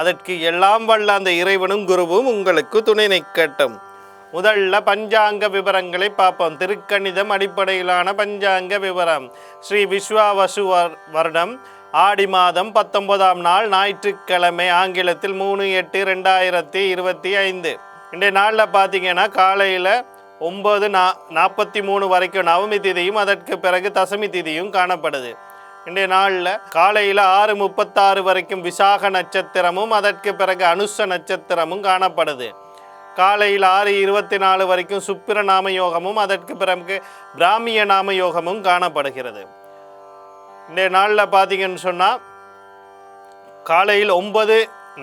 அதற்கு எல்லாம் வல்ல அந்த இறைவனும் குருவும் உங்களுக்கு துணை நிற்கட்டும். முதல்ல பஞ்சாங்க விவரங்களை பார்ப்போம். திருக்கணிதம் அடிப்படையிலான பஞ்சாங்க விவரம். ஸ்ரீ விஸ்வாவசு வருடம். ஆடி மாதம் பத்தொன்பதாம் நாள் ஞாயிற்றுக்கிழமை ஆங்கிலத்தில் மூணு எட்டு ரெண்டாயிரத்தி இருபத்தி ஐந்து. இன்றைய நாளில் பார்த்தீங்கன்னா காலையில் ஒம்பது நா நாற்பத்தி மூணு வரைக்கும் நவமி திதியும் அதற்கு பிறகு தசமி திதியும் காணப்படுது. இன்றைய நாளில் காலையில் ஆறு முப்பத்தாறு வரைக்கும் விசாக நட்சத்திரமும் அதற்கு பிறகு அனுஷ நட்சத்திரமும் காணப்படுது. காலையில் ஆறு இருபத்தி நாலு வரைக்கும் சுப்பிர நாம யோகமும் அதற்கு பிறகு பிராமிய நாம யோகமும் காணப்படுகிறது. இன்றைய நாளில் பார்த்தீங்கன்னு சொன்னால் காலையில் ஒன்பது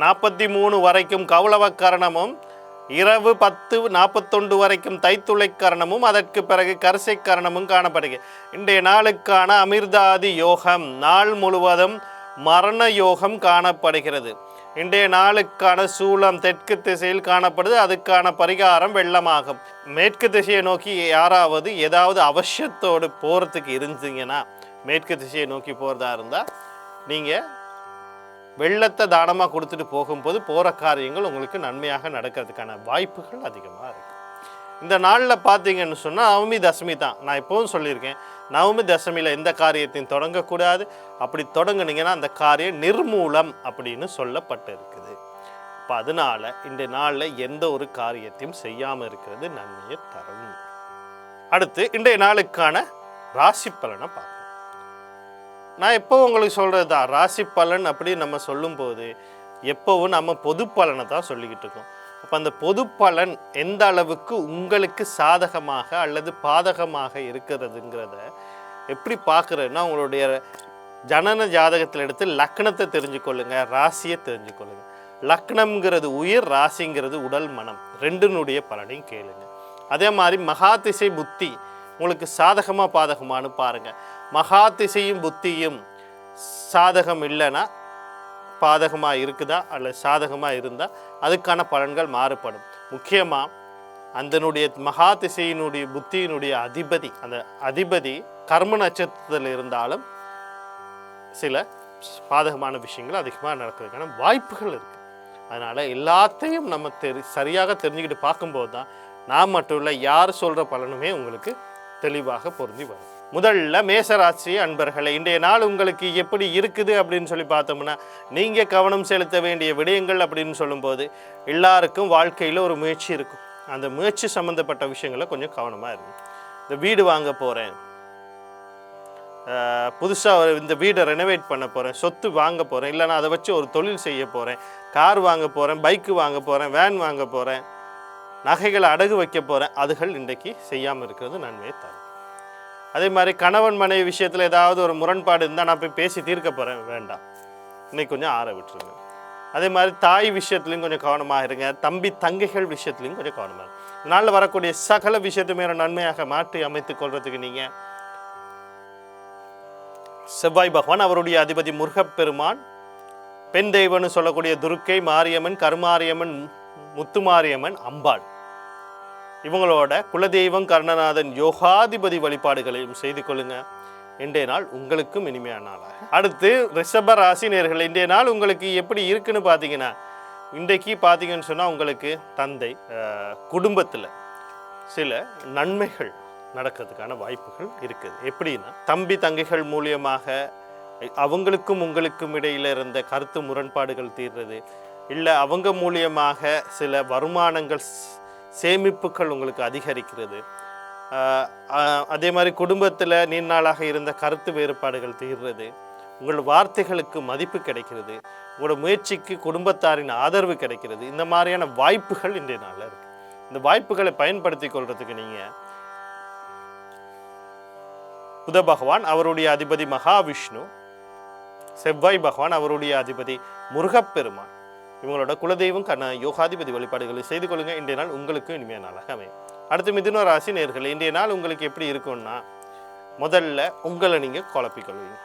நாற்பத்தி மூணு வரைக்கும் கௌளவ கரணமும் இரவு பத்து நாற்பத்தொண்டு வரைக்கும் தைத்துளை கரணமும் அதற்கு பிறகு கரிசை கரணமும் காணப்படுகிறது இன்றைய நாளுக்கான அமிர்தாதி யோகம் நாள் முழுவதும் மரண யோகம் காணப்படுகிறது. இன்றைய நாளுக்கான சூளம் தெற்கு திசையில் காணப்படுது அதுக்கான பரிகாரம் வெள்ளமாகும். மேற்கு திசையை நோக்கி யாராவது ஏதாவது அவசியத்தோடு போகிறதுக்கு இருந்தீங்கன்னா மேற்கு திசையை நோக்கி போகிறதா இருந்தால் நீங்கள் வெள்ளத்தை தானமாக கொடுத்துட்டு போகும்போது போகிற காரியங்கள் உங்களுக்கு நன்மையாக நடக்கிறதுக்கான வாய்ப்புகள் அதிகமாக இருக்குது இந்த நாளில் பார்த்தீங்கன்னு சொன்னால் நவமி தசமி தான். நான் இப்போவும் சொல்லியிருக்கேன். நவமி தசமியில் எந்த காரியத்தையும் தொடங்கக்கூடாது. அப்படி தொடங்குனீங்கன்னா அந்த காரியம் நிர்மூலம் அப்படின்னு சொல்லப்பட்டு இருக்குது இப்போ அதனால் இந்த நாளில் எந்த ஒரு காரியத்தையும் செய்யாமல் இருக்கிறது நன்மையை தரும். அடுத்து இன்றைய நாளுக்கான ராசி பலனை பார்ப்போம். நான் எப்போ உங்களுக்கு சொல்கிறது தான்? ராசி பலன் அப்படின்னு நம்ம சொல்லும்போது எப்போவும் நம்ம பொது பலனை தான் சொல்லிக்கிட்டு இருக்கோம். அப்போ அந்த பொது பலன் எந்த அளவுக்கு உங்களுக்கு சாதகமாக அல்லது பாதகமாக இருக்கிறதுங்கிறத எப்படி பார்க்குறதுன்னா உங்களுடைய ஜனன ஜாதகத்தில் எடுத்து லக்னத்தை தெரிஞ்சுக்கொள்ளுங்க ராசியை தெரிஞ்சுக்கொள்ளுங்க. லக்னம்ங்கிறது உயிர் ராசிங்கிறது உடல் மனம் ரெண்டினுடைய பலனையும் கேளுங்க. அதே மாதிரி மகாதிசை புத்தி உங்களுக்கு சாதகமாக பாதகமானு பாருங்கள் மகா திசையும் புத்தியும் சாதகம் இல்லைன்னா பாதகமாக இருக்குதா அல்லது சாதகமாக இருந்தால் அதுக்கான பலன்கள் மாறுபடும். முக்கியமாக அந்தனுடைய மகா திசையினுடைய புத்தியினுடைய அதிபதி அந்த அதிபதி கர்ம நட்சத்திரத்தில் இருந்தாலும் சில பாதகமான விஷயங்கள் அதிகமாக நடக்கிறதுக்கான வாய்ப்புகள் இருக்குது அதனால் எல்லாத்தையும் நம்ம தெரி சரியாக தெரிஞ்சுக்கிட்டு பார்க்கும்போது தான் நான் மட்டும் இல்லை யார் சொல்கிற பலனுமே உங்களுக்கு தெளிவாக பொருந்தி வரும். முதல்ல மேசராசி அன்பர்களை இன்றைய நாள் உங்களுக்கு எப்படி இருக்குது அப்படின்னு சொல்லி பார்த்தோம்னா நீங்கள் கவனம் செலுத்த வேண்டிய விடயங்கள் அப்படின்னு சொல்லும்போது எல்லாருக்கும் வாழ்க்கையில் ஒரு முயற்சி இருக்கும். அந்த முயற்சி சம்மந்தப்பட்ட விஷயங்களை கொஞ்சம் கவனமாக இருக்கும் இந்த வீடு வாங்க போகிறேன் புதுசாக இந்த வீடை ரெனோவேட் பண்ண போகிறேன் சொத்து வாங்க போகிறேன் இல்லைனா அதை வச்சு ஒரு தொழில் செய்ய போகிறேன் கார் வாங்க போகிறேன் பைக்கு வாங்க போகிறேன் வேன் வாங்க போகிறேன் நகைகளை அடகு வைக்க போகிறேன் அதுகள் இன்றைக்கு செய்யாமல் இருக்கிறது நன்மையை தரும். அதே மாதிரி கணவன் மனைவி விஷயத்தில் ஏதாவது ஒரு முரண்பாடு இருந்தால் நான் போய் பேசி தீர்க்க போகிறேன் வேண்டாம். இன்னைக்கு கொஞ்சம் ஆற விட்டுருங்க. அதே மாதிரி தாய் விஷயத்துலையும் கொஞ்சம் கவனமாக இருங்க. தம்பி தங்கைகள் விஷயத்துலையும் கொஞ்சம் கவனமாக இருங்க. நாளில் வரக்கூடிய சகல விஷயத்தையுமே ஒரு நன்மையாக மாற்றி அமைத்துக் கொள்றதுக்கு நீங்கள் செவ்வாய் பகவான் அவருடைய அதிபதி முருகப்பெருமான் பெண் தெய்வம்னு சொல்லக்கூடிய துர்க்கை மாரியம்மன் கருமாரியம்மன் முத்துமாரியம்மன் அம்பாள். இவங்களோட குலதெய்வம் கர்ணநாதன் யோகாதிபதி வழிபாடுகளையும் செய்து கொள்ளுங்க. இன்றைய நாள் உங்களுக்கும் இனிமையான நாளாக. அடுத்து ரிஷப ராசி நேர்கள் இன்றைய நாள் உங்களுக்கு எப்படி இருக்குன்னு பார்த்தீங்கன்னா இன்றைக்கு பார்த்தீங்கன்னு சொன்னால் உங்களுக்கு தந்தை குடும்பத்தில் சில நன்மைகள் நடக்கிறதுக்கான வாய்ப்புகள் இருக்குது. எப்படின்னா தம்பி தங்கைகள் மூலியமாக அவங்களுக்கும் உங்களுக்கும் இடையில இருந்த கருத்து முரண்பாடுகள் தீர்றது இல்லை அவங்க மூலியமாக சில வருமானங்கள் ஸ்- சேமிப்புகள் உங்களுக்கு அதிகரிக்கிறது. ஆஹ் அதே மாதிரி குடும்பத்தில் நீண்ட நாளாக இருந்த கருத்து வேறுபாடுகள் தீர்றது. உங்கள் வார்த்தைகளுக்கு மதிப்பு கிடைக்கிறது. உங்களோட முயற்சிக்கு குடும்பத்தாரின் ஆதரவு கிடைக்கிறது. இந்த மாதிரியான வாய்ப்புகள் இன்றைய நாளில் இருக்குது இந்த வாய்ப்புகளை பயன்படுத்தி கொள்றதுக்கு நீங்கள் புத பகவான் அவருடைய அதிபதி மகாவிஷ்ணு செவ்வாய் பகவான் அவருடைய அதிபதி முருகப்பெருமான் இவங்களோட குலதெய்வம் கண்ண யோகாதிபதி வழிபாடுகளை செய்து கொள்ளுங்க இன்றைய நாள் உங்களுக்கு இனிமையான நாளாக அமையும். அடுத்து மிதுன ராசி நேர்கள் இன்றைய நாள் உங்களுக்கு எப்படி இருக்கும்னா முதல்ல உங்களை நீங்கள் குழப்பிக்கொள்வீங்க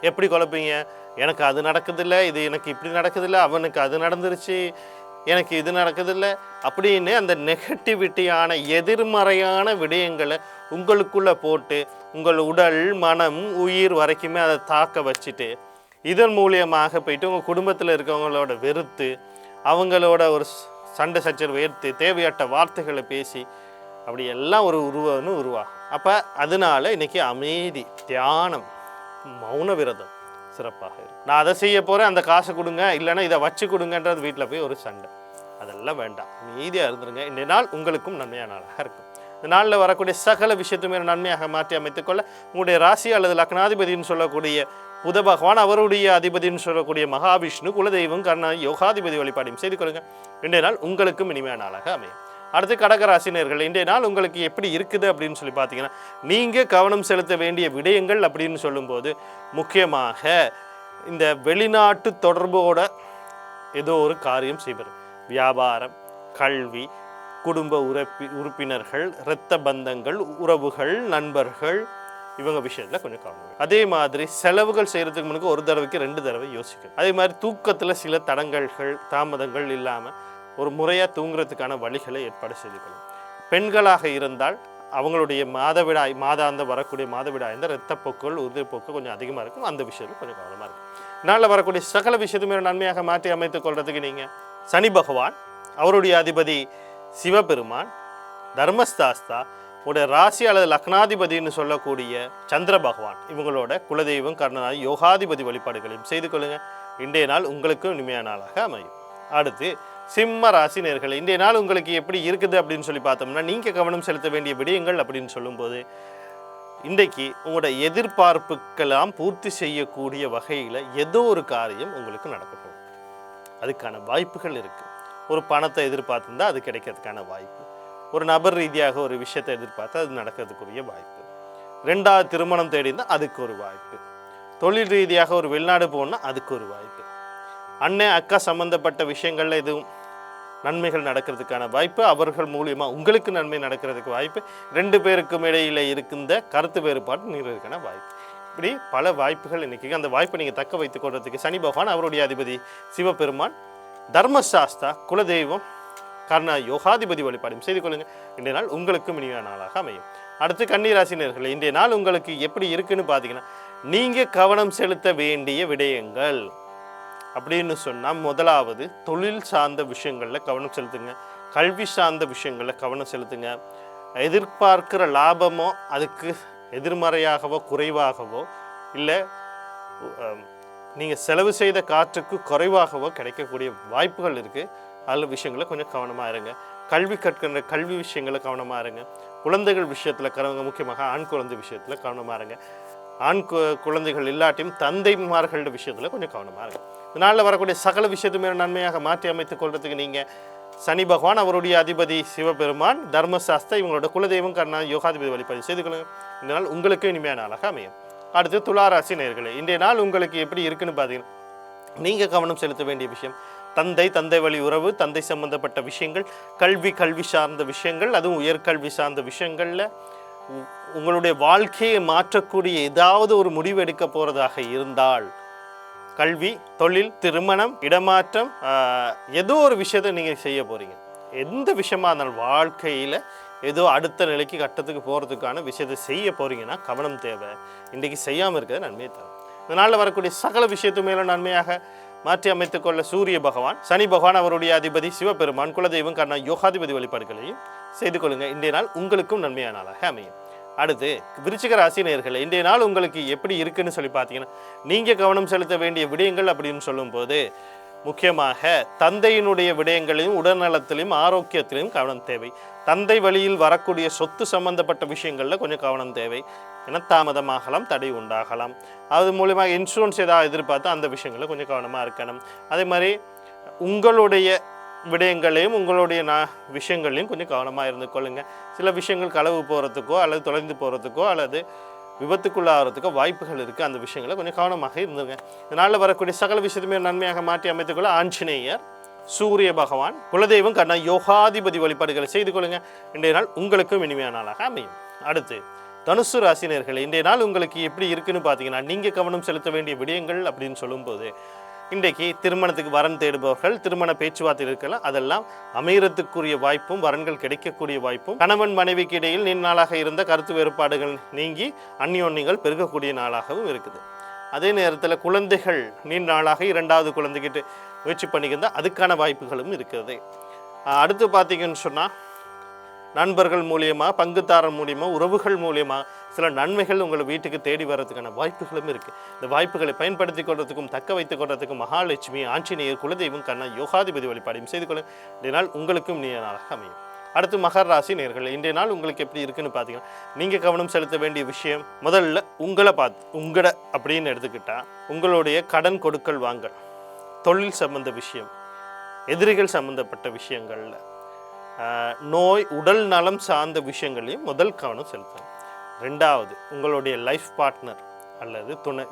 எப்படி குழப்பீங்க? எனக்கு அது நடக்குதில்ல இது எனக்கு இப்படி நடக்குதில்ல அவனுக்கு அது நடந்துருச்சு எனக்கு இது நடக்குதில்ல அப்படின்னு அந்த நெகட்டிவிட்டியான எதிர்மறையான விடயங்களை உங்களுக்குள்ளே போட்டு உங்கள் உடல் மனம் உயிர் வரைக்குமே அதை தாக்க வச்சுட்டு இதன் மூலியமாக போயிட்டு உங்கள் குடும்பத்தில் இருக்கவங்களோட வெறுத்து அவங்களோட ஒரு சண்டை சச்சரவு ஏற்று தேவையற்ற வார்த்தைகளை பேசி அப்படி எல்லாம் ஒரு உருவம்னு உருவாகும். அப்போ அதனால இன்றைக்கி அமைதி தியானம் மௌன விரதம் சிறப்பாக இருக்கும். நான் அதை செய்ய போகிறேன் அந்த காசை கொடுங்க இல்லைன்னா இதை வச்சு கொடுங்கன்றது வீட்டில் போய் ஒரு சண்டை. அதெல்லாம் வேண்டாம். அமைதியாக இருந்துருங்க. இந்த நாள் உங்களுக்கும் நன்மையான நாளாக இருக்கும். இந்த நாளில் வரக்கூடிய சகல விஷயத்துமே நன்மையாக மாற்றி அமைத்துக்கொள்ள உங்களுடைய ராசி அல்லது லக்னாதிபதினு சொல்லக்கூடிய புத பகவான் அவருடைய அதிபதினு சொல்லக்கூடிய மகாவிஷ்ணு குலதெய்வம் கர்ண யோகாதிபதி வழிபாடையும் செய்து கொள்ளுங்கள் இன்றைய நாள் உங்களுக்கும் இனிமையான நாளாக அமையும். அடுத்து கடகராசினியர்கள் இன்றைய நாள் உங்களுக்கு எப்படி இருக்குது அப்படின்னு சொல்லி பார்த்தீங்கன்னா நீங்கள் கவனம் செலுத்த வேண்டிய விடயங்கள் அப்படின்னு சொல்லும்போது முக்கியமாக இந்த வெளிநாட்டு தொடர்போட ஏதோ ஒரு காரியம் செய்வார் வியாபாரம் கல்வி குடும்ப உறுப்பி உறுப்பினர்கள் இரத்த பந்தங்கள் உறவுகள் நண்பர்கள் இவங்க விஷயத்தில் கொஞ்சம் கவனம். அதே மாதிரி செலவுகள் செய்கிறதுக்கு முன்னாடி ஒரு தடவைக்கு ரெண்டு தடவை யோசிக்கணும். அதே மாதிரி தூக்கத்தில் சில தடங்கல்கள் தாமதங்கள் இல்லாமல் ஒரு முறையாக தூங்குறதுக்கான வழிகளை ஏற்பாடு செய்துக்கணும். பெண்களாக இருந்தால் அவங்களுடைய மாதவிடாய் மாதாந்த வரக்கூடிய மாதவிடாய் இந்த இரத்தப்போக்குகள் உதிர்ப்போக்கு கொஞ்சம் அதிகமாக இருக்கும். அந்த விஷயத்தில் கொஞ்சம் கவனமாக இருக்கும். நாளில் வரக்கூடிய சகல விஷயத்துமே நன்மையாக மாற்றி அமைத்துக் கொள்றதுக்கு நீங்கள் சனி பகவான் அவருடைய அதிபதி சிவபெருமான் தர்மஸ்தாஸ்தா உடைய ராசி அல்லது லக்னாதிபதினு சொல்லக்கூடிய சந்திர பகவான். இவங்களோட குலதெய்வம் கர்ணநாதி யோகாதிபதி வழிபாடுகளையும் செய்து கொள்ளுங்கள் இன்றைய நாள் உங்களுக்கு இனிமையான நாளாக அமையும். அடுத்து சிம்ம ராசி நேர்கள் இன்றைய நாள் உங்களுக்கு எப்படி இருக்குது அப்படின்னு சொல்லி பார்த்தோம்னா நீங்கள் கவனம் செலுத்த வேண்டிய விடயங்கள் அப்படின்னு சொல்லும்போது இன்றைக்கு உங்களோட எதிர்பார்ப்புக்கெல்லாம் பூர்த்தி செய்யக்கூடிய வகையில் ஏதோ ஒரு காரியம் உங்களுக்கு நடக்கப்படும் அதுக்கான வாய்ப்புகள் இருக்குது ஒரு பணத்தை எதிர்பார்த்துருந்தா அது கிடைக்கிறதுக்கான வாய்ப்பு. ஒரு நபர் ரீதியாக ஒரு விஷயத்தை எதிர்பார்த்தா அது நடக்கிறதுக்குரிய வாய்ப்பு. ரெண்டாவது திருமணம் தேடினா அதுக்கு ஒரு வாய்ப்பு. தொழில் ரீதியாக ஒரு வெளிநாடு போகணுன்னா அதுக்கு ஒரு வாய்ப்பு. அண்ணன் அக்கா சம்மந்தப்பட்ட விஷயங்களில் எதுவும் நன்மைகள் நடக்கிறதுக்கான வாய்ப்பு அவர்கள் மூலியமாக உங்களுக்கு நன்மை நடக்கிறதுக்கு வாய்ப்பு ரெண்டு பேருக்கும் இடையில் இருக்கின்ற கருத்து வேறுபாடு நீங்கிறதுக்கான வாய்ப்பு. இப்படி பல வாய்ப்புகள் இன்றைக்கி அந்த வாய்ப்பை நீங்கள் தக்க வைத்துக் கொள்றதுக்கு சனி பகவான் அவருடைய அதிபதி சிவபெருமான் தர்மசாஸ்தா குலதெய்வம் கர்ண யோகாதிபதி வழிபாடும் செய்து கொள்ளுங்கள். இன்றைய நாள் உங்களுக்கும் இனிமையான நாளாக அமையும். அடுத்து கன்னிராசினர்கள் இன்றைய நாள் உங்களுக்கு எப்படி இருக்குன்னு பார்த்தீங்கன்னா நீங்கள் கவனம் செலுத்த வேண்டிய விடயங்கள் அப்படின்னு சொன்னால் முதலாவது தொழில் சார்ந்த விஷயங்களில் கவனம் செலுத்துங்க. கல்வி சார்ந்த விஷயங்களில் கவனம் செலுத்துங்க. எதிர்பார்க்கிற லாபமோ அதுக்கு எதிர்மறையாகவோ குறைவாகவோ இல்லை நீங்கள் செலவு செய்த காற்றுக்கு குறைவாகவோ கிடைக்கக்கூடிய வாய்ப்புகள் இருக்குது அதில் விஷயங்களை கொஞ்சம் கவனமாக இருங்க. கல்வி கற்கின்ற கல்வி விஷயங்களை கவனமாக இருங்க. குழந்தைகள் விஷயத்தில் கவனங்க முக்கியமாக ஆண் குழந்தை விஷயத்தில் கவனமாக இருங்க. ஆண் கு- குழந்தைகள் இல்லாட்டியும் தந்தைமார்களோட விஷயத்தில் கொஞ்சம் கவனமாக இருங்க. இதனால் வரக்கூடிய சகல விஷயத்துமே நன்மையாக மாற்றி அமைத்துக் கொள்றதுக்கு நீங்கள் சனி பகவான் அவருடைய அதிபதி சிவபெருமான் தர்மசாஸ்திர இவங்களோட குலதெய்வம் கர்ணா யோகாதிபதி வழிபாடு செய்து கொள்ளுங்கள் இதனால் உங்களுக்கு இனிமையான நாளாக அமையும். அடுத்து துளாராசி நேர்களே இன்றைய நாள் உங்களுக்கு எப்படி இருக்குன்னு பார்த்தீங்கன்னா நீங்கள் கவனம் செலுத்த வேண்டிய விஷயம். தந்தை தந்தை வழி உறவு தந்தை சம்பந்தப்பட்ட விஷயங்கள் கல்வி கல்வி சார்ந்த விஷயங்கள் அதுவும் உயர்கல்வி சார்ந்த விஷயங்களில் உ- உங்களுடைய வாழ்க்கையை மாற்றக்கூடிய ஏதாவது ஒரு முடிவு எடுக்க போகிறதாக இருந்தால் கல்வி தொழில் திருமணம் இடமாற்றம் ஏதோ ஒரு விஷயத்தை நீங்கள் செய்ய போகிறீங்க எந்த விஷயமா இருந்தாலும் வாழ்க்கையில் ஏதோ அடுத்த நிலைக்கு கட்டத்துக்கு போகிறதுக்கான விஷயத்தை செய்ய போகிறீங்கன்னா கவனம் தேவை. இன்றைக்கி செய்யாமல் இருக்கிறது நன்மையை தரும் இதனால் வரக்கூடிய சகல விஷயத்து மேலும் நன்மையாக மாற்றி அமைத்துக் கொள்ள சூரிய பகவான் சனி பகவான் அவருடைய அதிபதி சிவபெருமான் குலதெய்வம் கண்ணா யோகாதிபதி வழிபாடுகளையும் செய்து கொள்ளுங்க. இன்றைய நாள் உங்களுக்கும் நன்மையான நாளாக அமையும். அடுத்து விருச்சிக ராசி நேயர்களே இன்றைய நாள் உங்களுக்கு எப்படி இருக்குன்னு சொல்லி பார்த்தீங்கன்னா நீங்கள் கவனம் செலுத்த வேண்டிய விடயங்கள் அப்படின்னு சொல்லும்போது முக்கியமாக தந்தையினுடைய விடயங்களையும் உடல்நலத்திலையும் ஆரோக்கியத்திலையும் கவனம் தேவை. தந்தை வழியில் வரக்கூடிய சொத்து சம்பந்தப்பட்ட விஷயங்களில் கொஞ்சம் கவனம் தேவை. ஏன்னா தாமதமாகலாம் தடை உண்டாகலாம். அது மூலியமாக இன்சூரன்ஸ் ஏதாவது எதிர்பார்த்தா அந்த விஷயங்களில் கொஞ்சம் கவனமாக இருக்கணும். அதே மாதிரி உங்களுடைய விடயங்களையும் உங்களுடைய நா விஷயங்களையும் கொஞ்சம் கவனமாக இருந்து கொள்ளுங்கள் சில விஷயங்கள் களவு போகிறதுக்கோ அல்லது தொலைந்து போகிறதுக்கோ அல்லது விபத்துக்குள்ளாகிறதுக்கு வாய்ப்புகள் இருக்குது அந்த விஷயங்களை கொஞ்சம் கவனமாக இருந்துங்க இதனால் வரக்கூடிய சகல விஷயத்துமே நன்மையாக மாற்றி அமைத்துக்கொள்ள ஆஞ்சநேயர் சூரிய பகவான் குலதெய்வம் கண்ணா யோகாதிபதி வழிபாடுகளை செய்து கொள்ளுங்கள் இன்றைய நாள் உங்களுக்கும் இனிமையான நாளாக அமையும். அடுத்து தனுசு ராசினியர்கள் இன்றைய நாள் உங்களுக்கு எப்படி இருக்குன்னு பார்த்தீங்கன்னா நீங்கள் கவனம் செலுத்த வேண்டிய விடயங்கள் அப்படின்னு சொல்லும்போது இன்றைக்கு திருமணத்துக்கு வரன் தேடுபவர்கள் திருமண பேச்சுவார்த்தை இருக்கலாம் அதெல்லாம் அமையறதுக்குரிய வாய்ப்பும் வரன்கள் கிடைக்கக்கூடிய வாய்ப்பும். கணவன் மனைவிக்கு இடையில் நீண்ட நாளாக இருந்த கருத்து வேறுபாடுகள் நீங்கி அந்யோன்யங்கள் பெருகக்கூடிய நாளாகவும் இருக்குது. அதே நேரத்தில் குழந்தைகள் நீண்ட நாளாக இரண்டாவது குழந்தைகிட்ட முயற்சி பண்ணிக்கிருந்தால் அதுக்கான வாய்ப்புகளும் இருக்கிறது. அடுத்து பார்த்தீங்கன்னு சொன்னால் நண்பர்கள் மூலியமாக பங்குதாரர் மூலியமாக உறவுகள் மூலியமாக சில நன்மைகள் உங்கள் வீட்டுக்கு தேடி வர்றதுக்கான வாய்ப்புகளும் இருக்குது இந்த வாய்ப்புகளை பயன்படுத்தி கொள்றதுக்கும் தக்க வைத்துக் கொள்றதுக்கும் மகாலட்சுமி ஆஞ்சநேயர் குலதெய்வம் கண்ணா யோகாதிபதி வழிபாடையும் செய்து கொள்ள இன்றைய நாள் உங்களுக்கும் நீ நாளாக அமையும். அடுத்து மகர ராசி நேர்கள் இன்றைய நாள் உங்களுக்கு எப்படி இருக்குன்னு பார்த்தீங்கன்னா நீங்கள் கவனம் செலுத்த வேண்டிய விஷயம் முதல்ல உங்களை பார்த்து உங்களை அப்படின்னு எடுத்துக்கிட்டால் உங்களுடைய கடன் கொடுக்கல் வாங்கல் தொழில் சம்பந்த விஷயம் எதிரிகள் சம்பந்தப்பட்ட விஷயங்களில் நோய் உடல் நலம் சார்ந்த விஷயங்களையும் முதல் கவனம் செலுத்தணும். ரெண்டாவது உங்களுடைய லைஃப் பார்ட்னர் அல்லது துணை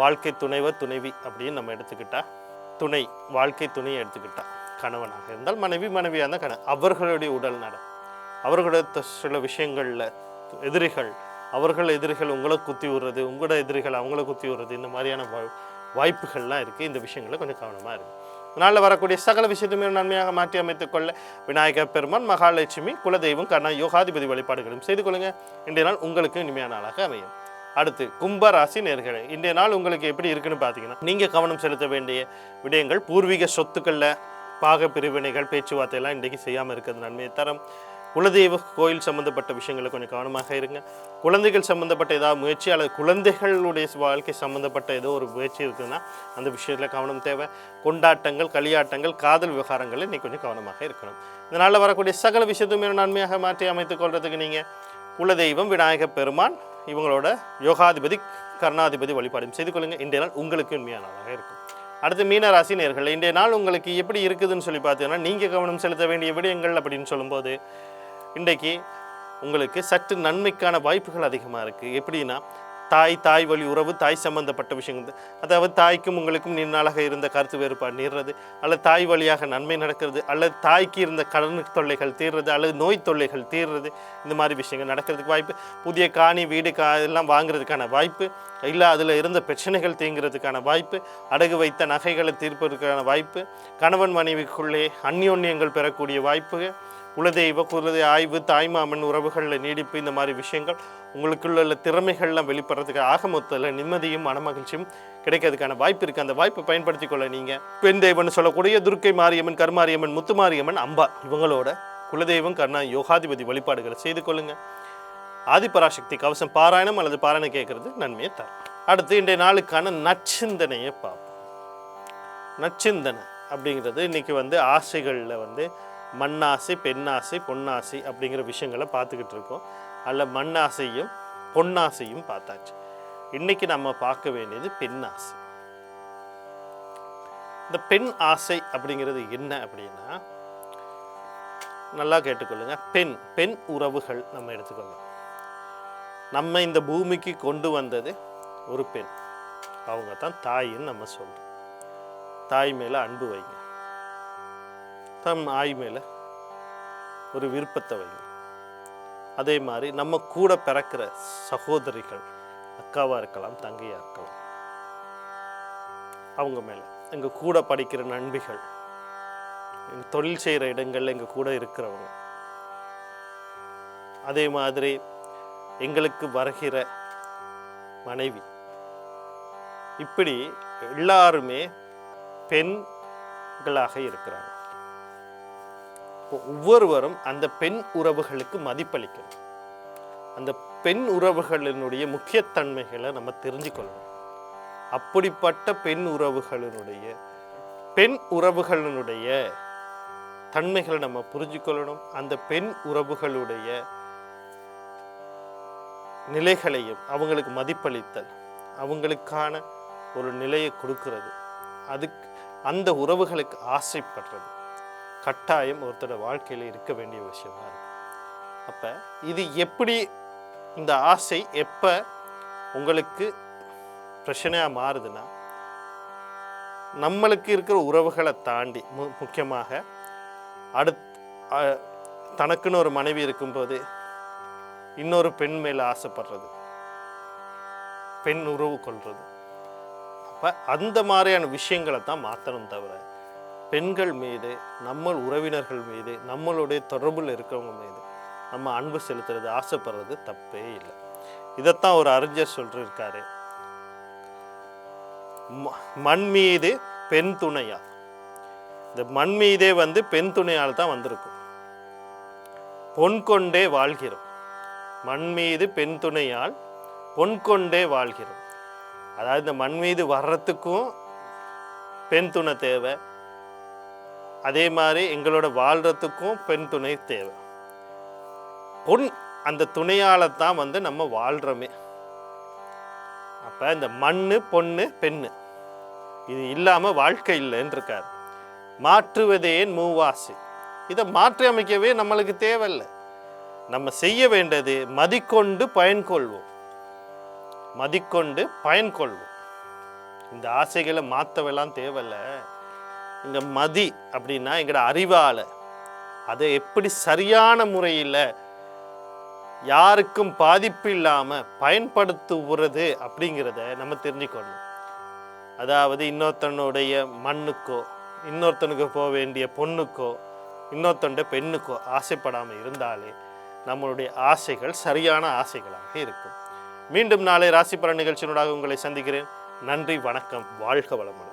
வாழ்க்கை துணைவர் துணைவி அப்படின்னு நம்ம எடுத்துக்கிட்டா துணை வாழ்க்கை துணையை எடுத்துக்கிட்டா கணவனாக இருந்தால் மனைவி மனைவியாக இருந்தால் கணவன். அவர்களுடைய உடல் நலம் அவர்களுடைய சில விஷயங்களில் எதிரிகள் அவர்கள் எதிரிகள் உங்களை குத்தி விடுறது உங்களோட எதிரிகள் அவங்கள குத்தி விடுறது இந்த மாதிரியான வாய்ப்புகள்லாம் இருக்குது இந்த விஷயங்களை கொஞ்சம் கவனமாக இருக்குது அதனால் வரக்கூடிய சகல விஷயத்தையும் நன்மையாக மாற்றி அமைத்துக் கொள்ள விநாயகர் பெருமான் மகாலட்சுமி குலதெய்வம் கர்ணா யோகாதிபதி வழிபாடுகளும் செய்து கொள்ளுங்கள் இன்றைய நாள் உங்களுக்கு இனிமையான நாளாக அமையும். அடுத்து கும்பராசி நேர்களை இன்றைய நாள் உங்களுக்கு எப்படி இருக்குன்னு பார்த்தீங்கன்னா நீங்கள் கவனம் செலுத்த வேண்டிய விடயங்கள் பூர்வீக சொத்துக்களில் பாக பிரிவினைகள் பேச்சுவார்த்தையெல்லாம் இன்றைக்கு செய்யாமல் இருக்கிறது நன்மையை தரும். குலதெய்வ கோயில் சம்மந்தப்பட்ட விஷயங்களை கொஞ்சம் கவனமாக இருங்க. குழந்தைகள் சம்மந்தப்பட்ட ஏதாவது முயற்சி அல்லது குழந்தைகளுடைய வாழ்க்கை சம்மந்தப்பட்ட ஏதோ ஒரு முயற்சி இருக்குதுன்னா அந்த விஷயத்தில் கவனம் தேவை. கொண்டாட்டங்கள் களியாட்டங்கள் காதல் விவகாரங்களில் இன்றைக்கி கொஞ்சம் கவனமாக இருக்கணும். இதனால் வரக்கூடிய சகல விஷயத்தையுமே நன்மையாக மாற்றி அமைத்துக் கொள்றதுக்கு நீங்கள் குலதெய்வம் விநாயகப் பெருமான் இவங்களோட யோகாதிபதி கருணாதிபதி வழிபாடும் செய்து கொள்ளுங்க. இன்றைய நாள் உங்களுக்கு உண்மையான நாளாக இருக்கும். அடுத்து மீனராசி நேர்கள் இன்றைய நாள் உங்களுக்கு எப்படி இருக்குதுன்னு சொல்லி பார்த்தீங்கன்னா நீங்கள் கவனம் செலுத்த வேண்டிய விடயங்கள் அப்படின்னு சொல்லும்போது இன்றைக்கு உங்களுக்கு சற்று நன்மைக்கான வாய்ப்புகள் அதிகமாக இருக்குது எப்படின்னா தாய் தாய் வழி உறவு தாய் சம்பந்தப்பட்ட விஷயங்கள். அதாவது தாய்க்கும் உங்களுக்கும் நீண்ட இருந்த கருத்து வேறுபாடு நீர்றது அல்லது தாய் வழியாக நன்மை நடக்கிறது அல்லது தாய்க்கு இருந்த கடன் தொல்லைகள் தீர்றது அல்லது நோய் தொல்லைகள் தீர்றது இந்த மாதிரி விஷயங்கள் நடக்கிறதுக்கு வாய்ப்பு. புதிய காணி வீடு கா எல்லாம் வாங்குறதுக்கான வாய்ப்பு. இல்லை அதில் இருந்த பிரச்சனைகள் தீங்கிறதுக்கான வாய்ப்பு. அடகு வைத்த நகைகளை தீர்ப்பதற்கான வாய்ப்பு. கணவன் மனைவிக்குள்ளே அந்யோன்யங்கள் பெறக்கூடிய வாய்ப்பு. குலதெய்வ குலதெய்வ ஆய்வு தாய்மாமன் உறவுகளில் நீடிப்பு இந்த மாதிரி விஷயங்கள் உங்களுக்குள்ள உள்ள திறமைகள்லாம் வெளிப்படுறதுக்கு ஆக மொத்தத்தில் நிம்மதியும் மனமகிழ்ச்சியும் கிடைக்கிறதுக்கான வாய்ப்பு இருக்குது அந்த வாய்ப்பை பயன்படுத்தி கொள்ள நீங்கள் பெண் தெய்வம்னு சொல்லக்கூடிய துர்க்கை மாரியம்மன் கருமாரியம்மன் முத்துமாரியம்மன் அம்பா இவங்களோட குலதெய்வம் கர்ணா யோகாதிபதி வழிபாடுகளை செய்து கொள்ளுங்க. ஆதிபராசக்தி கவசம் பாராயணம் அல்லது பாராயணம் கேட்கறது நன்மையை தரும். அடுத்து இன்றைய நாளுக்கான நச்சிந்தனையை பார்ப்போம். நச்சிந்தனை அப்படிங்கிறது இன்னைக்கு வந்து ஆசைகளில் வந்து மண்ணாசை பெண்ணாசை பொன்னாசை அப்படிங்கிற விஷயங்களை பார்த்துக்கிட்டு இருக்கோம். அதில் மண்ணாசையும் பொன்னாசையும் பார்த்தாச்சு. இன்னைக்கு நம்ம பார்க்க வேண்டியது பெண்ணாசை. இந்த பெண் ஆசை அப்படிங்கிறது என்ன அப்படின்னா நல்லா கேட்டுக்கொள்ளுங்க. பெண் பெண் உறவுகள் நம்ம எடுத்துக்கொள்ளலாம் நம்ம இந்த பூமிக்கு கொண்டு வந்தது ஒரு பெண். அவங்க தான் தாயின்னு நம்ம சொல்றோம். தாய் மேலே அன்பு வைங்க. தம் ஆய் மேலே ஒரு விருப்பத்தை வைங்க அதே மாதிரி நம்ம கூட பிறக்கிற சகோதரிகள் அக்காவாக இருக்கலாம் தங்கையாக இருக்கலாம் அவங்க மேலே எங்கள் கூட படிக்கிற நண்பிகள் எங்கள் தொழில் செய்கிற இடங்கள்ல எங்கள் கூட இருக்கிறவங்க அதே மாதிரி எங்களுக்கு வருகிற மனைவி இப்படி எல்லாருமே பெண்களாக இருக்கிறாங்க. ஒவ்வொருவரும் அந்த பெண் உறவுகளுக்கு மதிப்பளிக்கணும். அந்த பெண் உறவுகளினுடைய முக்கியத்தன்மைகளை நம்ம தெரிஞ்சுக்கொள்ளணும். அப்படிப்பட்ட பெண் உறவுகளினுடைய பெண் உறவுகளினுடைய தன்மைகளை நம்ம புரிஞ்சுக்கொள்ளணும். அந்த பெண் உறவுகளுடைய நிலைகளையும் அவங்களுக்கு மதிப்பளித்தல் அவங்களுக்கான ஒரு நிலையை கொடுக்கிறது. அதுக்கு அந்த உறவுகளுக்கு ஆசைப்படுறது. கட்டாயம் ஒருத்தரோட வாழ்க்கையில் இருக்க வேண்டிய விஷயமா இருக்கு. அப்போ இது எப்படி இந்த ஆசை எப்போ உங்களுக்கு பிரச்சனையாக மாறுதுன்னா நம்மளுக்கு இருக்கிற உறவுகளை தாண்டி மு முக்கியமாக அடுத் தனக்குன்னு ஒரு மனைவி இருக்கும்போது இன்னொரு பெண் மேலே ஆசைப்படுறது பெண் உறவு கொள்வது அப்போ அந்த மாதிரியான விஷயங்களை தான் மாற்றணும் தவிர பெண்கள் மீது நம்ம உறவினர்கள் மீது நம்மளுடைய தொடர்பில் இருக்கிறவங்க மீது நம்ம அன்பு செலுத்துறது ஆசைப்படுறது தப்பே இல்லை. இதைத்தான் ஒரு அறிஞர் சொல்லியிருக்காரு. ம- மண் மீது பெண் துணையா? இந்த மண் மீதே வந்து பெண் துணையால் தான் வந்திருக்கும். பொன் கொண்டே வாழ்கிறோம். மண் மீது பெண் துணையால் பொன் கொண்டே வாழ்கிறோம். அதாவது இந்த மண் மீது வர்றதுக்கும் பெண் துணை தேவை அதே மாதிரி எங்களோட வாழ்கிறதுக்கும் பெண் துணை தேவை. பொன் அந்த துணையால தான் வந்து நம்ம வாழ்கிறோமே அப்போ இந்த மண் பொண்ணு பெண்ணு இது இல்லாமல் வாழ்க்கை இல்லைன்னு இருக்கார் மாற்றுவதே மூவாசி. இதை மாற்றி அமைக்கவே நம்மளுக்கு தேவையில்லை. நம்ம செய்ய வேண்டியது மதிக்கொண்டு பயன்கொள்வோம். மதிக்கொண்டு பயன்கொள்வோம். இந்த ஆசைகளை மாற்றவெல்லாம் தேவையில்லை. இங்கே மதி அப்படின்னா எங்களோட அறிவால். அதை எப்படி சரியான முறையில் யாருக்கும் பாதிப்பு இல்லாமல் பயன்படுத்துகிறது அப்படிங்கிறத நம்ம தெரிஞ்சுக்கணும். அதாவது இன்னொருத்தனுடைய மண்ணுக்கோ இன்னொருத்தனுக்கு போக வேண்டிய பொண்ணுக்கோ இன்னொருத்தனுடைய பெண்ணுக்கோ ஆசைப்படாமல் இருந்தாலே நம்மளுடைய ஆசைகள் சரியான ஆசைகளாக இருக்கும். மீண்டும் நாளை ராசி பலன் நிகழ்ச்சியினூடாக உங்களை சந்திக்கிறேன். நன்றி வணக்கம் வாழ்க வளமுடன்.